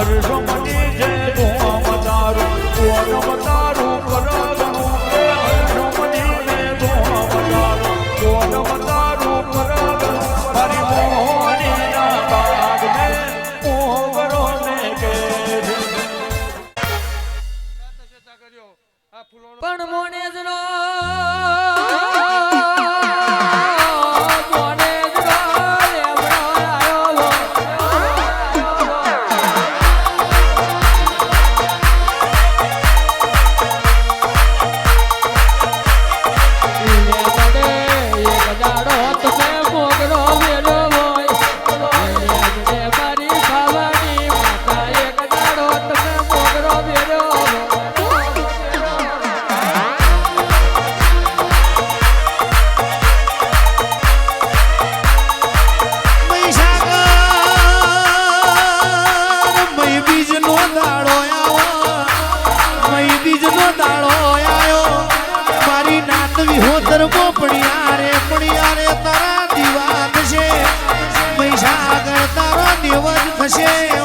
હર્ષો મટી છે ભૂમ તારું ભૂમ તારું પરાગનું હે હર્ષો મટી છે ભૂમ પણ મોણે જ 感谢。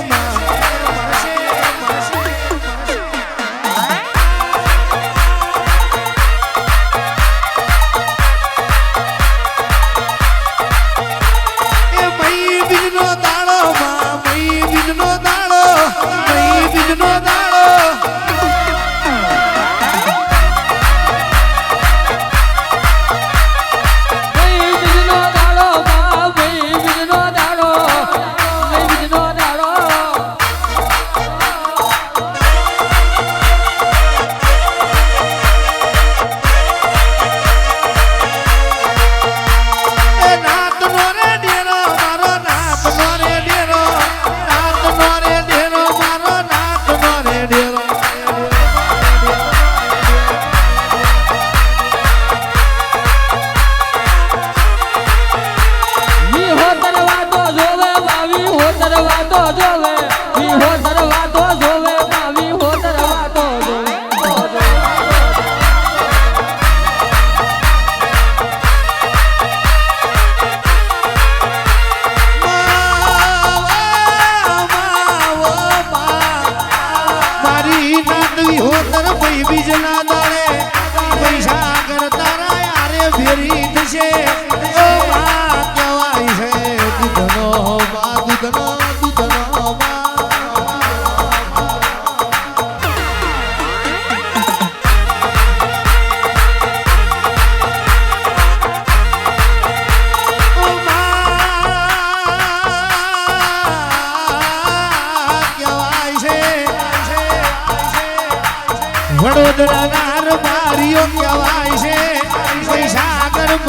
નાતવી હોતર પઈ બીજના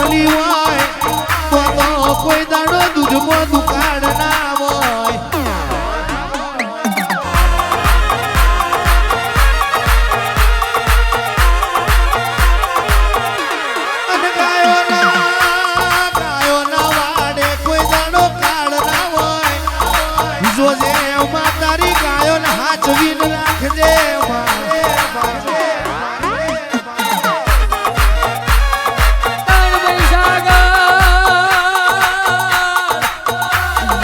મળી હોય તો કોઈ દાડો દૂધમાં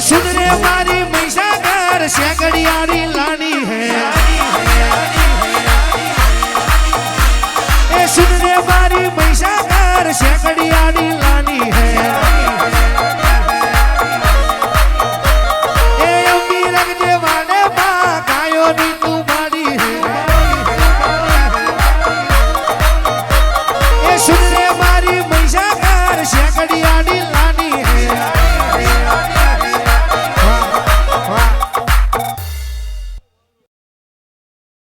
સુંદરે મારી મહીસાગર શેકડિયાની લાડી હે. એ સુંદરે મારી મહીસાગર શેકડિયાની